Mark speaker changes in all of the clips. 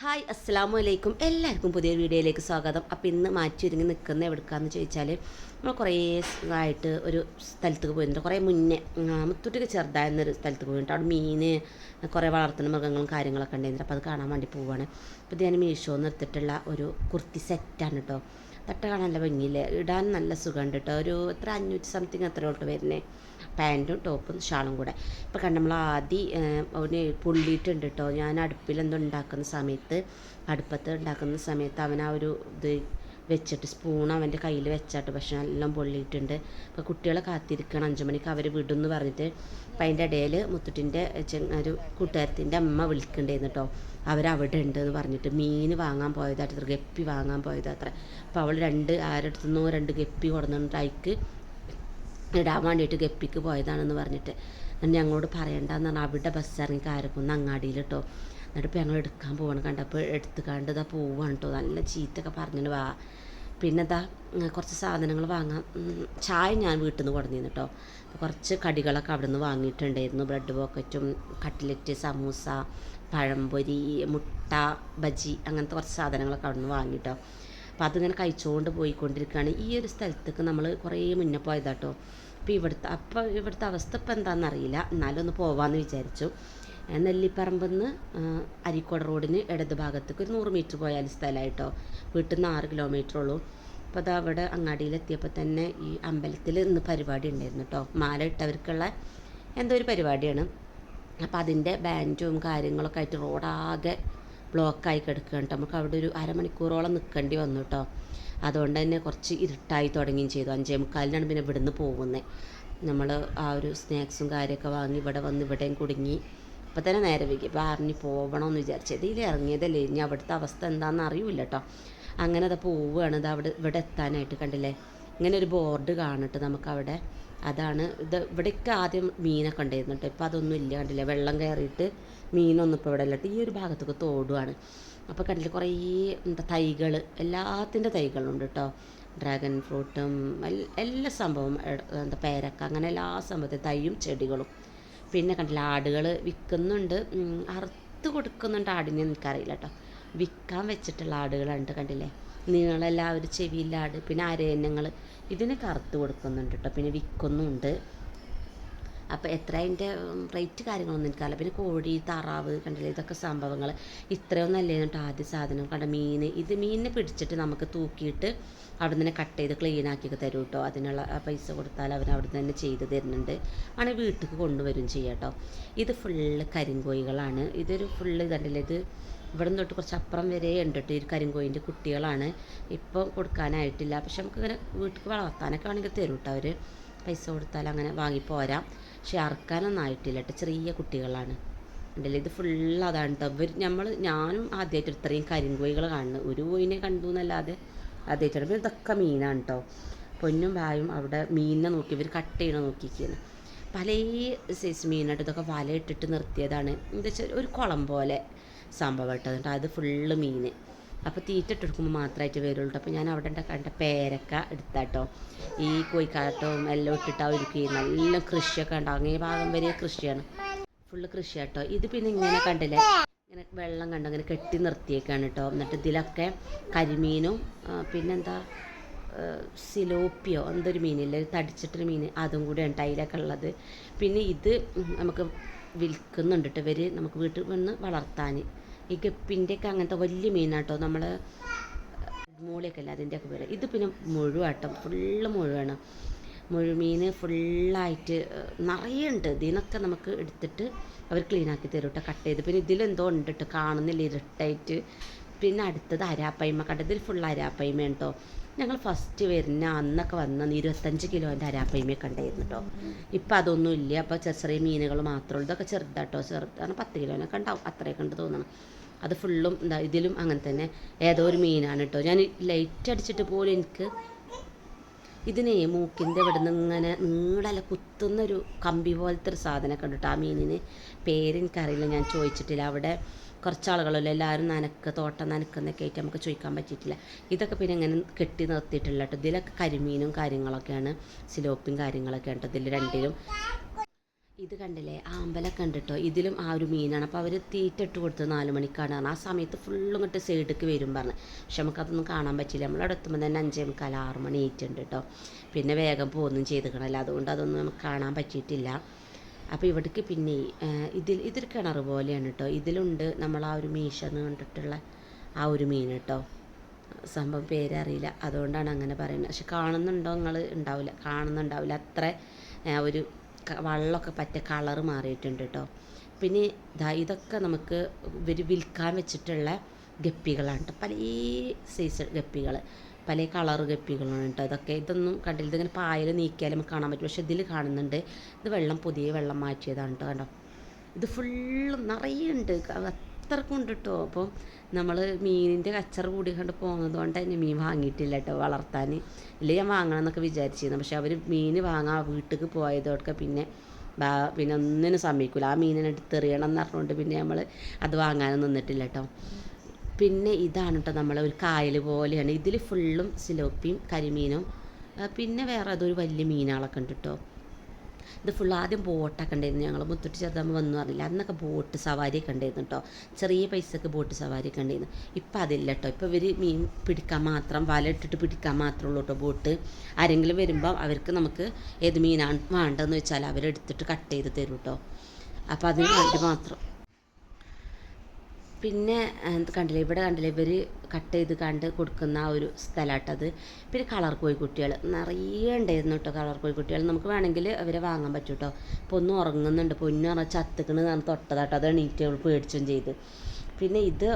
Speaker 1: Hi അസ്സാം അലൈക്കും എല്ലാവർക്കും പുതിയൊരു വീഡിയോയിലേക്ക് സ്വാഗതം. അപ്പോൾ ഇന്ന് മാറ്റി ഒരുങ്ങി നിൽക്കുന്ന എവിടെക്കാന്ന് ചോദിച്ചാൽ നമ്മൾ കുറേ ആയിട്ട് ഒരു സ്ഥലത്തേക്ക് പോയിട്ടുണ്ട്. കുറേ മുന്നേ മുത്തൂറ്റൊക്കെ ചെറുതായിരുന്നൊരു സ്ഥലത്തേക്ക് പോയിട്ടുണ്ട്. അവിടെ മീൻ കുറേ വളർത്തുന്ന മൃഗങ്ങളും കാര്യങ്ങളൊക്കെ ഉണ്ടായിരുന്നു. അപ്പോൾ അത് കാണാൻ വേണ്ടി പോവുകയാണ് അപ്പോൾ ഞാൻ മീഷോന്ന് എടുത്തിട്ടുള്ള ഒരു കുർത്തി സെറ്റാണ് കേട്ടോ തട്ട കാണാൻ നല്ല ഭംഗിയില്ലേ? ഇടാൻ നല്ല സുഖമുണ്ട് കേട്ടോ ഒരു എത്ര അഞ്ഞൂറ്റി സംതിങ് എത്ര തൊട്ട് വരുന്നത് പാന്റും ടോപ്പും ഷാളും കൂടെ. ഇപ്പോൾ കണ്ട നമ്മൾ ആദ്യം അവന് പൊള്ളിയിട്ടുണ്ട് കേട്ടോ ഞാൻ അടുപ്പിൽ എന്തോ ഉണ്ടാക്കുന്ന സമയത്ത് അടുപ്പത്ത് ഉണ്ടാക്കുന്ന സമയത്ത് അവൻ ആ ഒരു ഇത് വെച്ചിട്ട് സ്പൂൺ അവന്റെ കയ്യിൽ വെച്ചാട്ട് പക്ഷെ എല്ലാം പൊള്ളിയിട്ടുണ്ട്. അപ്പോൾ കുട്ടികളെ കാത്തിരിക്കണം. അഞ്ചു മണിക്ക് അവർ വിടും എന്ന് പറഞ്ഞിട്ട് അപ്പം അതിന്റെ ഇടയിൽ മുത്തുട്ടിന്റെ ഒരു കൂട്ടുകാരത്തിന്റെ അമ്മ വിളിക്കണ്ടായിരുന്നു കേട്ടോ അവരവിടെ ഉണ്ട് എന്ന് പറഞ്ഞിട്ട് മീൻ വാങ്ങാൻ പോയതായിട്ട് ഗപ്പി വാങ്ങാൻ പോയതാത്ര അപ്പോൾ അവൾ രണ്ട് ആരടുത്തുനിന്നോ രണ്ട് ഗപ്പി കൊടുന്നിട്ട് ഇടാൻ വേണ്ടിയിട്ട് ഗപ്പിക്ക് പോയതാണെന്ന് പറഞ്ഞിട്ട്. എന്നിട്ട് ഞങ്ങളോട് പറയണ്ടെന്ന് പറഞ്ഞാൽ അവിടെ ബസ് ഇറങ്ങി കാരക്കുന്ന് അങ്ങാടിയിൽ കേട്ടോ എന്നിട്ട് ഇപ്പോൾ ഞങ്ങൾ എടുക്കാൻ പോകണം കണ്ടപ്പോൾ എടുത്ത് കണ്ട് ഇതാ പോവാണ് കേട്ടോ നല്ല ചീത്തൊക്കെ പറഞ്ഞിട്ട് വാ. പിന്നെ ഇതാ കുറച്ച് സാധനങ്ങൾ വാങ്ങാം ചായ ഞാൻ വീട്ടിൽ നിന്ന് കൊണ്ടുവന്നിരുന്നു കേട്ടോ കുറച്ച് കടികളൊക്കെ അവിടെ നിന്ന് വാങ്ങിയിട്ടുണ്ടായിരുന്നു. ബ്രെഡ് പോക്കറ്റും കട്ട്ലറ്റ് സമൂസ പഴംപൊരി മുട്ട ബജി അങ്ങനത്തെ കുറച്ച് സാധനങ്ങളൊക്കെ അവിടെ നിന്ന് വാങ്ങിട്ടോ അപ്പോൾ അതിങ്ങനെ കഴിച്ചുകൊണ്ട് പോയിക്കൊണ്ടിരിക്കുകയാണ്. ഈ ഒരു സ്ഥലത്തേക്ക് നമ്മൾ കുറേ മുന്നേ പോയതാട്ടോ അപ്പോൾ ഇവിടുത്തെ അപ്പോൾ ഇവിടുത്തെ അവസ്ഥ ഇപ്പം എന്താണെന്നറിയില്ല എന്നാലും ഒന്ന് പോവാമെന്ന് വിചാരിച്ചു. നെല്ലിപ്പറമ്പിൽ നിന്ന് അരീക്കോട് റോഡിന് ഇടത് ഭാഗത്തേക്ക് ഒരു നൂറ് മീറ്റർ പോയാൽ സ്ഥലമായിട്ടോ വീട്ടിൽ നിന്ന് ആറ് കിലോമീറ്റർ ഉള്ളൂ. അപ്പോൾ അത് അവിടെ അങ്ങാടിയിലെത്തിയപ്പോൾ തന്നെ ഈ അമ്പലത്തിൽ ഇന്ന് പരിപാടി ഉണ്ടായിരുന്നു കേട്ടോ മാല ഇട്ടവർക്കുള്ള എന്തോ ഒരു പരിപാടിയാണ്. അപ്പോൾ അതിന്റെ ബാൻഡും കാര്യങ്ങളൊക്കെ ആയിട്ട് റോഡാകെ ബ്ലോക്കായി കിടക്കുകയാണ് കേട്ടോ നമുക്ക് അവിടെ ഒരു അരമണിക്കൂറോളം നിൽക്കേണ്ടി വന്നു കേട്ടോ അതുകൊണ്ട് തന്നെ കുറച്ച് ഇരുട്ടായി തുടങ്ങുകയും ചെയ്തു. അഞ്ചേ മുക്കാലിനാണ് പിന്നെ ഇവിടുന്ന് പോകുന്നത് നമ്മൾ ആ ഒരു സ്നാക്സും കാര്യമൊക്കെ വാങ്ങി ഇവിടെ വന്ന് ഇവിടെയും കുടുങ്ങി. ഇപ്പം തന്നെ നേരെ വൈകി. അപ്പോൾ അറിഞ്ഞ് പോകണമെന്ന് വിചാരിച്ചു. ഇതിൽ ഇറങ്ങിയതല്ലേ? ഇനി അവിടുത്തെ അവസ്ഥ എന്താണെന്ന് അറിയില്ല കേട്ടോ. അങ്ങനെ അത് പോവുകയാണ്. ഇത് അവിടെ ഇവിടെ എത്താനായിട്ട് കണ്ടില്ലേ? ഇങ്ങനെ ഒരു ബോർഡ് കാണട്ടെ നമുക്കവിടെ അതാണ് ഇത്. ഇവിടെയൊക്കെ ആദ്യം മീനൊക്കെ ഉണ്ടായിരുന്നു കേട്ടോ. ഇപ്പോൾ അതൊന്നും ഇല്ല കണ്ടില്ലേ? വെള്ളം കയറിയിട്ട് മീനൊന്നും ഇപ്പോൾ ഇവിടെ ഇല്ല ഈ ഒരു ഭാഗത്തൊക്കെ തോടുവാണ്. അപ്പോൾ കണ്ടില്ല കുറേ എന്താ തൈകൾ എല്ലാത്തിന്റെ തൈകളുണ്ട് കേട്ടോ ഡ്രാഗൺ ഫ്രൂട്ടും എല്ലാ സംഭവം എന്താ പേരക്ക അങ്ങനെ എല്ലാ സംഭവത്തെ തൈയും ചെടികളും. പിന്നെ കണ്ടില്ല ആടുകൾ വിൽക്കുന്നുണ്ട്. അറുത്ത് കൊടുക്കുന്നുണ്ട് ആടിനെ എനിക്കറിയില്ല കേട്ടോ വിൽക്കാൻ വെച്ചിട്ടുള്ള ആടുകളുണ്ട് കണ്ടില്ലേ? നീളെല്ലാവരും ഒരു ആട് പിന്നെ അരയന്നങ്ങൾ ഇതിനൊക്കെ അറുത്ത് കൊടുക്കുന്നുണ്ട് കേട്ടോ പിന്നെ വിൽക്കുന്നുണ്ട്. അപ്പോൾ എത്ര അതിന്റെ റേറ്റ് കാര്യങ്ങളൊന്നും എനിക്കറിയില്ല. പിന്നെ കോഴി താറാവ് കണ്ടില്ലേ ഇതൊക്കെ സംഭവങ്ങൾ ഇത്രയൊന്നും അല്ലേ എന്നിട്ട് ആദ്യ സാധനം കണ്ട മീൻ ഇത് മീനിനെ പിടിച്ചിട്ട് നമുക്ക് തൂക്കിയിട്ട് അവിടെ നിന്ന് കട്ട് ചെയ്ത് ക്ലീൻ ആക്കിയൊക്കെ തരും കേട്ടോ അതിനുള്ള പൈസ കൊടുത്താൽ അവർ അവിടെ തന്നെ ചെയ്ത് തരുന്നുണ്ട്. ആണെങ്കിൽ വീട്ടിലേക്ക് കൊണ്ടുവരും ചെയ്യാം കേട്ടോ ഇത് ഫുള്ള് കരിങ്കോഴികളാണ്. ഇതൊരു ഫുള്ള് കണ്ടില്ലേ ഇത് ഇവിടെ നിന്ന് തൊട്ട് കുറച്ച് അപ്പുറം വരെ ഉണ്ട് കേട്ടോ ഈ കരിങ്കോയിന്റെ കുട്ടികളാണ്. ഇപ്പോൾ കൊടുക്കാനായിട്ടില്ല. പക്ഷെ നമുക്ക് ഇങ്ങനെ വീട്ടിൽ വളർത്താനൊക്കെ ആണെങ്കിൽ തരും കേട്ടോ അവർ പൈസ കൊടുത്താൽ അങ്ങനെ വാങ്ങിപ്പോരാം പക്ഷെ അറക്കാനൊന്നും ആയിട്ടില്ല കേട്ടോ. ചെറിയ കുട്ടികളാണ്. ഉണ്ടല്ലോ? ഇത് ഫുൾ അതാണ് കേട്ടോ ഇവർ നമ്മൾ ഞാനും ആദ്യമായിട്ട് ഇത്രയും കരിങ്കോഴികൾ കാണുന്നത്. ഒരു കോയിനെ കണ്ടു എന്നല്ലാതെ ആദ്യമായിട്ടാണ് പിന്നെ ഇതൊക്കെ മീനാണ് കേട്ടോ പൊന്നും ഭായും അവിടെ മീനിനെ നോക്കി ഇവർ കട്ട് ചെയ്യണ നോക്കിയിരിക്കുന്നു പല സൈസ് മീനായിട്ട് ഇതൊക്കെ വല ഇട്ടിട്ട് നിർത്തിയതാണ്. എന്താ വെച്ചാൽ ഒരു കുളം പോലെ സംഭവം കേട്ടോ. അത് ഫുള്ള് മീൻ. അപ്പോൾ തീറ്റ ഇട്ടെടുക്കുമ്പോൾ മാത്രമായിട്ട് വരുള്ളൂ. അപ്പോൾ ഞാൻ അവിടെ കണ്ട പേരക്ക എടുത്താട്ടോ. ഈ കോഴിക്കാട്ടവും എല്ലാം ഇട്ടിട്ട് അവർക്ക് നല്ല കൃഷിയൊക്കെ ഉണ്ടാകും ഈ ഭാഗം വരെ കൃഷിയാണ്. ഫുള്ള് കൃഷിയാട്ടോ. ഇത് പിന്നെ ഇങ്ങനെ കണ്ടില്ലേ? ഇങ്ങനെ വെള്ളം കണ്ടു? അങ്ങനെ കെട്ടി നിർത്തിയേക്കാണ് കേട്ടോ എന്നിട്ട് ഇതിലൊക്കെ കരിമീനും പിന്നെന്താ സിലോപ്പിയോ എന്തൊരു മീനില്ലേ? തടിച്ചിട്ടൊരു മീൻ അതും കൂടിയാണ് ടൈലൊക്കെ ഉള്ളത്. പിന്നെ ഇത് നമുക്ക് വിൽക്കുന്നുണ്ട് കേട്ടോ ഇവർ നമുക്ക് വീട്ടിൽ വന്ന് വളർത്താൻ ഈ ഗപ്പിന്റെയൊക്കെ അങ്ങനത്തെ വലിയ മീനാട്ടോ നമ്മൾ മൂളയൊക്കെ അല്ല അതിന്റെയൊക്കെ പേര്. ഇത് പിന്നെ മുഴുവാട്ടോ ഫുള്ള് മുഴുവാണ്. മുഴുമീൻ ഫുള്ളായിട്ട് നിറയെ ഉണ്ട്. ഇതിനൊക്കെ നമുക്ക് എടുത്തിട്ട് അവർ ക്ലീനാക്കി തരും കേട്ടോ കട്ട് ചെയ്ത്. പിന്നെ ഇതിലെന്തോ ഉണ്ട് കേട്ടോ കാണുന്നില്ല ഇരുട്ടായിട്ട്. പിന്നെ അടുത്തത് അരാപ്പയ്മ കണ്ടതിൽ ഫുൾ അരാപ്പയ്മ കേട്ടോ ഞങ്ങൾ ഫസ്റ്റ് വരുന്ന അന്നൊക്കെ വന്ന ഇരുപത്തഞ്ച് കിലോന്റെ അരാപ്പയ്മ കണ്ടായിരുന്നു കേട്ടോ ഇപ്പം അതൊന്നും ഇല്ല അപ്പോൾ ചെറിയ മീനുകൾ മാത്രമേ ഉള്ളൂ. ഇതൊക്കെ ചെറുതാട്ടോ ചെറുതാണ് പത്ത് കിലോനൊക്കെ ഉണ്ടാവും അത്രയൊക്കെ ഉണ്ട് തോന്നണം. അത് ഫുള്ളും എന്താ ഇതിലും അങ്ങനെ തന്നെ. ഏതോ ഒരു മീനാണ് കേട്ടോ ഞാൻ ലൈറ്റ് അടിച്ചിട്ട് പോലും എനിക്ക് ഇതിനെ മൂക്കിന്റെ ഇവിടെ നിന്ന് ഇങ്ങനെ നീളല കുത്തുന്ന ഒരു കമ്പി പോലത്തെ ഒരു സാധനമൊക്കെ ഉണ്ട് കേട്ടോ ആ മീനിന് പേരെനിക്കറിയില്ല ഞാൻ ചോദിച്ചിട്ടില്ല. അവിടെ കുറച്ച് ആളുകളല്ലോ എല്ലാവരും നനക്ക് തോട്ടം നനക്കുന്നൊക്കെ ആയിട്ട് നമുക്ക് ചോദിക്കാൻ പറ്റിയിട്ടില്ല. ഇതൊക്കെ പിന്നെ ഇങ്ങനെ കെട്ടി നിർത്തിയിട്ടില്ല കേട്ടോ ഇതിലൊക്കെ കരിമീനും കാര്യങ്ങളൊക്കെയാണ് സിലോപ്പും കാര്യങ്ങളൊക്കെ കേട്ടോ ഇതിൽ രണ്ടിലും. ഇത് കണ്ടില്ലേ? ആ അമ്പലം കണ്ടിട്ടോ? ഇതിലും ആ ഒരു മീനാണ്. അപ്പോൾ അവർ തീറ്റ ഇട്ട് കൊടുത്തത് നാല് മണിക്കാണ് പറഞ്ഞു ആ സമയത്ത് ഫുള്ളും ഇങ്ങോട്ട് സൈഡിലേക്ക് വരും പറഞ്ഞു പക്ഷെ നമുക്കതൊന്നും കാണാൻ പറ്റില്ല. നമ്മളവിടെ എത്തുമ്പോൾ തന്നെ അഞ്ചേ മുക്കാൽ ആറ് മണി ഏറ്റുണ്ട് കേട്ടോ പിന്നെ വേഗം പോകുന്നും ചെയ്തിക്കണല്ലോ. അതുകൊണ്ട് അതൊന്നും നമുക്ക് കാണാൻ പറ്റിയിട്ടില്ല. അപ്പോൾ ഇവിടേക്ക് പിന്നെ ഇതിൽ ഇതൊരു കിണർ പോലെയാണ് കേട്ടോ ഇതിലുണ്ട് നമ്മൾ ആ ഒരു മീശ എന്ന് കണ്ടിട്ടുള്ള ആ ഒരു മീൻ കേട്ടോ സംഭവം പേരറിയില്ല. അതുകൊണ്ടാണ് അങ്ങനെ പറയുന്നത്. പക്ഷെ കാണുന്നുണ്ടോ നിങ്ങൾ? ഉണ്ടാവില്ല. കാണുന്നുണ്ടാവില്ല. അത്ര ഒരു വെള്ളമൊക്കെ പറ്റ കളർ മാറിയിട്ടുണ്ട് കേട്ടോ പിന്നെ ഇതാ ഇതൊക്കെ നമുക്ക് ഇവർ വിൽക്കാൻ വെച്ചിട്ടുള്ള ഗപ്പികളാണ് കേട്ടോ പല സൈസ് ഗപ്പികൾ പല കളർ ഗപ്പികളാണ് കേട്ടോ ഇതൊക്കെ ഇതൊന്നും കണ്ടില്ല. ഇതിങ്ങനെ പായൽ നീക്കിയാലും നമുക്ക് കാണാൻ പറ്റും. പക്ഷെ ഇതിൽ കാണുന്നുണ്ട്. ഇത് വെള്ളം പുതിയ വെള്ളം മാറ്റിയതാണ് കേട്ടോ കണ്ടോ. ഇത് ഫുള്ളും നിറയെ ഉണ്ട്. അത്രക്കും ഉണ്ട് കേട്ടോ അപ്പോൾ നമ്മൾ മീനിന്റെ കച്ചറ കൂടി കണ്ട് പോകുന്നത് കൊണ്ട് തന്നെ മീൻ വാങ്ങിയിട്ടില്ല കേട്ടോ വളർത്താൻ ഇല്ലെങ്കിൽ ഞാൻ വാങ്ങണം എന്നൊക്കെ വിചാരിച്ചിരുന്നു. പക്ഷെ അവർ മീൻ വാങ്ങാൻ വീട്ടിലേക്ക് പോയതോടൊക്കെ പിന്നെ പിന്നെ ഒന്നിനും സമ്മതിക്കില്ല ആ മീനിനെ എടുത്തെറിയണം എന്ന് പറഞ്ഞുകൊണ്ട് പിന്നെ നമ്മൾ അത് വാങ്ങാനും നിന്നിട്ടില്ല കേട്ടോ പിന്നെ ഇതാണ് കേട്ടോ നമ്മൾ ഒരു കായൽ പോലെയാണ്. ഇതിൽ ഫുള്ളും സിലോപ്പിയും കരിമീനും പിന്നെ വേറെ അതൊരു വലിയ മീനുകളൊക്കെ ഉണ്ട് കേട്ടോ ഇത് ഫുൾ ആദ്യം ബോട്ടൊക്കെ ഉണ്ടായിരുന്നു. ഞങ്ങൾ മുത്തൂട്ട് ചെറുതാകുമ്പോൾ വന്നു പറഞ്ഞില്ല. അന്നൊക്കെ ബോട്ട് സവാരിയൊക്കെ ഉണ്ടായിരുന്നു കേട്ടോ ചെറിയ പൈസക്ക് ബോട്ട് സവാരിയൊക്കെ ഉണ്ടായിരുന്നു. ഇപ്പം അതില്ല കേട്ടോ ഇപ്പോൾ ഇവർ മീൻ പിടിക്കാൻ മാത്രം വല ഇട്ടിട്ട് പിടിക്കാൻ മാത്രമേ ഉള്ളൂ കേട്ടോ ബോട്ട്. ആരെങ്കിലും വരുമ്പോൾ അവർക്ക് നമുക്ക് ഏത് മീനാണ് വേണ്ടതെന്ന് വെച്ചാൽ അവരെടുത്തിട്ട് കട്ട് ചെയ്ത് തരും കേട്ടോ അപ്പോൾ അതിന് വേണ്ടി മാത്രം. പിന്നെ കണ്ടില്ലേ? ഇവിടെ കണ്ടില്ലേ? ഇവർ കട്ട് ചെയ്ത് കണ്ട് കൊടുക്കുന്ന ആ ഒരു സ്ഥലമാട്ടത് പിന്നെ കളർ കോഴിക്കുട്ടികൾ നിറയെ ഉണ്ടായിരുന്നു കേട്ടോ കളർ കോഴിക്കുട്ടികൾ നമുക്ക് വേണമെങ്കിൽ അവരെ വാങ്ങാൻ പറ്റും കേട്ടോ ഇപ്പോൾ ഒന്ന് ഉറങ്ങുന്നുണ്ട്. പൊന്നു പറഞ്ഞാൽ ചത്തുക്കണ് പറഞ്ഞ് തൊട്ടതാട്ടോ. അത് എണീറ്റ് അവൾ പേടിച്ചും ചെയ്ത്. പിന്നെ ഇത്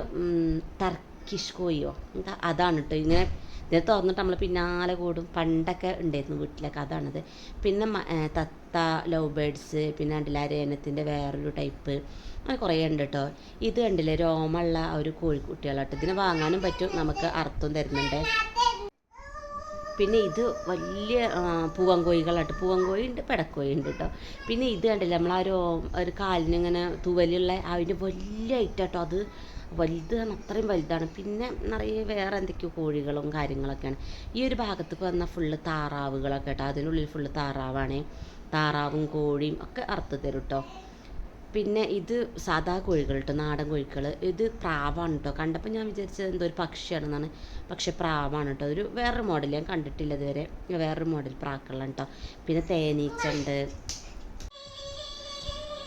Speaker 1: ടർക്കിഷ് കോഴിയോ? എന്താ? അതാണ് കേട്ടോ ഇങ്ങനെ ഇതിനെ തുറന്നിട്ട് നമ്മൾ പിന്നാലെ കൂടും. പണ്ടൊക്കെ ഉണ്ടായിരുന്നു വീട്ടിലൊക്കെ. അതാണത്. പിന്നെ മ- തത്ത ലവ് ബേഡ്സ് പിന്നെ അണ്ടിലാരേനത്തിന്റെ വേറൊരു ടൈപ്പ് അങ്ങനെ കുറേ ഉണ്ട് കേട്ടോ ഇത് കണ്ടില്ലേ? രോമമുള്ള ആ ഒരു കോഴിക്കുട്ടികളാട്ടോ. ഇതിനെ വാങ്ങാനും പറ്റും നമുക്ക് അർത്ഥം തരുന്നുണ്ട്. പിന്നെ ഇത് വലിയ ആ, പൂവൻകോഴികളാട്ടോ. പൂവൻകോഴി ഉണ്ട് പെടക്കോഴി ഉണ്ട് കേട്ടോ പിന്നെ ഇത് കണ്ടില്ലേ? നമ്മൾ ആ ഒരു ഒരു കാലിനിങ്ങനെ തൂവലുള്ള അതിന്റെ വലിയ ഐറ്റാട്ടോ അത് വലുത് ആണ് അത്രയും വലുതാണ്. പിന്നെ നിറയെ വേറെ എന്തൊക്കെയോ കോഴികളും കാര്യങ്ങളൊക്കെയാണ്. ഈ ഒരു ഭാഗത്തേക്ക് വന്ന ഫുള്ള് താറാവുകളൊക്കെ കേട്ടോ. അതിനുള്ളിൽ ഫുള്ള് താറാവാണ്. താറാവും കോഴിയും ഒക്കെ അറുത്ത് തരും കേട്ടോ പിന്നെ ഇത് സാധാ കോഴികൾ കേട്ടോ നാടൻ കോഴികൾ ഇത് പ്രാവാണ് കേട്ടോ കണ്ടപ്പോൾ ഞാൻ വിചാരിച്ചത് എന്തോ ഒരു പക്ഷിയാണെന്നാണ്. പക്ഷെ പ്രാവാണ് കേട്ടോ ഒരു വേറൊരു മോഡൽ ഞാൻ കണ്ടിട്ടില്ല ഇതുവരെ. വേറൊരു മോഡൽ പ്രാക്കളാണ് കേട്ടോ പിന്നെ തേനീച്ച ഉണ്ട്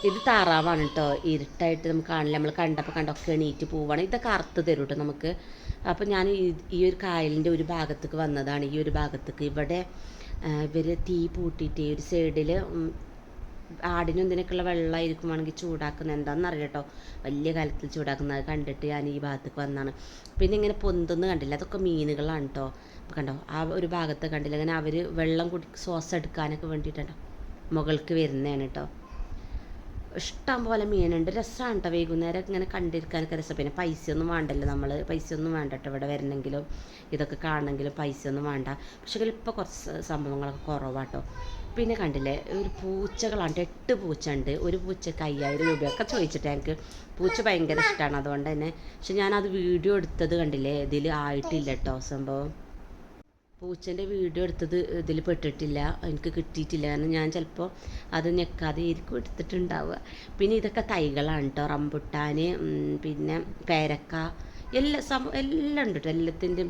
Speaker 1: ഇത് താറാവാണ് കേട്ടോ ഇരുട്ടായിട്ട് നമുക്ക് കാണില്ല നമ്മൾ കണ്ടപ്പോൾ കണ്ടൊക്കെ എണീറ്റ് പോവാണ്. ഇതൊക്കെ അറുത്ത് തരും കേട്ടോ നമുക്ക്. അപ്പോൾ ഞാൻ ഈ- ഒരു കായലിന്റെ ഒരു ഭാഗത്തേക്ക് വന്നതാണ്. ഈ ഒരു ഭാഗത്തേക്ക് ഇവിടെ ഇവർ തീ പൂട്ടിയിട്ട് ഒരു സൈഡിൽ ആടിനും എന്തിനൊക്കെയുള്ള വെള്ളമായിരിക്കും വേണമെങ്കിൽ ചൂടാക്കുന്ന എന്താണെന്ന് അറിയാം കേട്ടോ വലിയ കാലത്തിൽ ചൂടാക്കുന്നത്. കണ്ടിട്ട് ഞാൻ ഈ ഭാഗത്തേക്ക് വന്നതാണ്. പിന്നെ ഇങ്ങനെ പൊന്തുന്ന് കണ്ടില്ല. അതൊക്കെ മീനുകളാണ് കേട്ടോ അപ്പോൾ കണ്ടോ ആ ഒരു ഭാഗത്ത് കണ്ടില്ല. അങ്ങനെ അവർ വെള്ളം കുടി ശ്വാസം എടുക്കാനൊക്കെ വേണ്ടിയിട്ടുണ്ടോ മുകൾക്ക് വരുന്നതാണ് കേട്ടോ ഇഷ്ടം പോലെ മീനുണ്ട്. രസമാണ് കേട്ടോ വൈകുന്നേരം ഇങ്ങനെ കണ്ടിരിക്കാനൊക്കെ രസം. പിന്നെ പൈസ ഒന്നും വേണ്ടല്ലോ നമ്മൾ പൈസയൊന്നും വേണ്ട കേട്ടോ ഇവിടെ വരണമെങ്കിലും ഇതൊക്കെ കാണണമെങ്കിലും ഒന്നും വേണ്ട. പക്ഷേ ഇപ്പോൾ കുറച്ച് സംഭവങ്ങളൊക്കെ കുറവാട്ടോ. പിന്നെ കണ്ടില്ലേ ഒരു പൂച്ചകളാണ് എട്ട് പൂച്ച ഉണ്ട് ഒരു പൂച്ചക്ക് അയ്യായിരം രൂപയൊക്കെ ചോദിച്ചിട്ട് എനിക്ക് പൂച്ച ഭയങ്കര ഇഷ്ടമാണ് അതുകൊണ്ട് തന്നെ. പക്ഷെ ഞാനത് വീഡിയോ എടുത്തത് കണ്ടില്ലേ ഇതിൽ ആയിട്ടില്ല കേട്ടോ സംഭവം. പൂച്ചന്റെ വീഡിയോ എടുത്തത് ഇതിൽ പെട്ടിട്ടില്ല എനിക്ക് കിട്ടിയിട്ടില്ല കാരണം ഞാൻ ചിലപ്പോൾ അത് ഞെക്കാതെ ആയിരിക്കും എടുത്തിട്ടുണ്ടാവുക. പിന്നെ ഇതൊക്കെ തൈകളാണ് കേട്ടോ റംബുട്ടാൻ പിന്നെ പേരക്ക എല്ലാ സം എല്ലാം ഉണ്ട് കേട്ടോ എല്ലാത്തിന്റെയും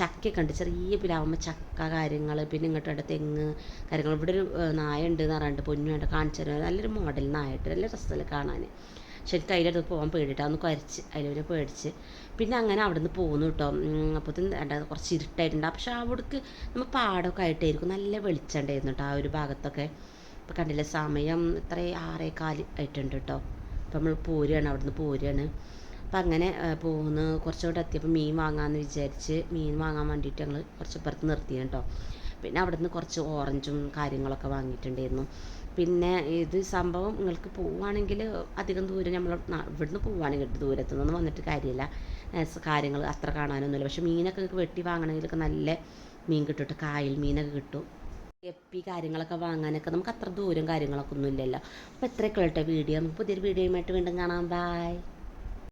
Speaker 1: ചക്കയൊക്കെ ഉണ്ട്. ചെറിയ പിലാവുമ്പോൾ ചക്ക കാര്യങ്ങൾ പിന്നെ ഇങ്ങോട്ട് തെങ്ങ് കാര്യങ്ങൾ. ഇവിടെ ഒരു നായ ഉണ്ട് എന്ന് പറഞ്ഞിട്ട് പൊന്നു വേണ്ട കാണിച്ചു തരുന്നത്. നല്ലൊരു മോഡൽ നായിട്ട് നല്ല രസമല്ലേ കാണാൻ. എനിക്ക് അതിന്റെ അടുത്ത് പോകാൻ പേടിയിട്ട് അതൊന്ന് കുരച്ച് അതിലൊരു പേടിച്ച്. പിന്നെ അങ്ങനെ അവിടെ നിന്ന് പോന്നു കേട്ടോ അപ്പോഴത്തേന് എന്താ കുറച്ച് ഇരുട്ടായിട്ടുണ്ട്. പക്ഷെ അവിടേക്ക് നമ്മൾ പാടമൊക്കെ ആയിട്ടായിരിക്കും. നല്ല വെളിച്ചം ഉണ്ടായിരുന്നു കേട്ടോ ആ ഒരു ഭാഗത്തൊക്കെ. ഇപ്പം കണ്ടില്ല സമയം ഇത്ര ആറേ കാൽ ആയിട്ടുണ്ട് കേട്ടോ അപ്പം നമ്മൾ പോരുകയാണ് അവിടുന്ന് പോരുകയാണ് അപ്പം അങ്ങനെ പോകുന്ന കുറച്ചുകൂടെ എത്തിയപ്പോൾ മീൻ വാങ്ങാമെന്ന് വിചാരിച്ച് മീൻ വാങ്ങാൻ വേണ്ടിയിട്ട് ഞങ്ങൾ കുറച്ച് ഇപ്പുറത്ത് നിർത്തിയാണ് കേട്ടോ പിന്നെ അവിടെ നിന്ന് കുറച്ച് ഓറഞ്ചും കാര്യങ്ങളൊക്കെ വാങ്ങിയിട്ടുണ്ടായിരുന്നു. പിന്നെ ഇത് സംഭവം നിങ്ങൾക്ക് പോവുകയാണെങ്കിൽ അധികം ദൂരം നമ്മൾ ഇവിടുന്ന് പോവുകയാണെങ്കിൽ ദൂരത്തു നിന്ന് വന്നിട്ട് കാര്യമില്ല. കാര്യങ്ങൾ അത്ര കാണാനൊന്നുമില്ല. പക്ഷെ മീനൊക്കെ നിങ്ങൾക്ക് വെട്ടി വാങ്ങണമെങ്കിലൊക്കെ നല്ല മീൻ കേട്ടോ കായൽ മീനൊക്കെ കിട്ടും. എപ്പി കാര്യങ്ങളൊക്കെ വാങ്ങാനൊക്കെ നമുക്ക് അത്ര ദൂരം കാര്യങ്ങളൊക്കെ ഒന്നും ഇല്ലല്ലോ അപ്പോൾ ഇത്രയൊക്കെ കേട്ടോ വീഡിയോ. നമുക്ക് പുതിയൊരു വീഡിയോയുമായിട്ട് വീണ്ടും കാണാം. ബായ്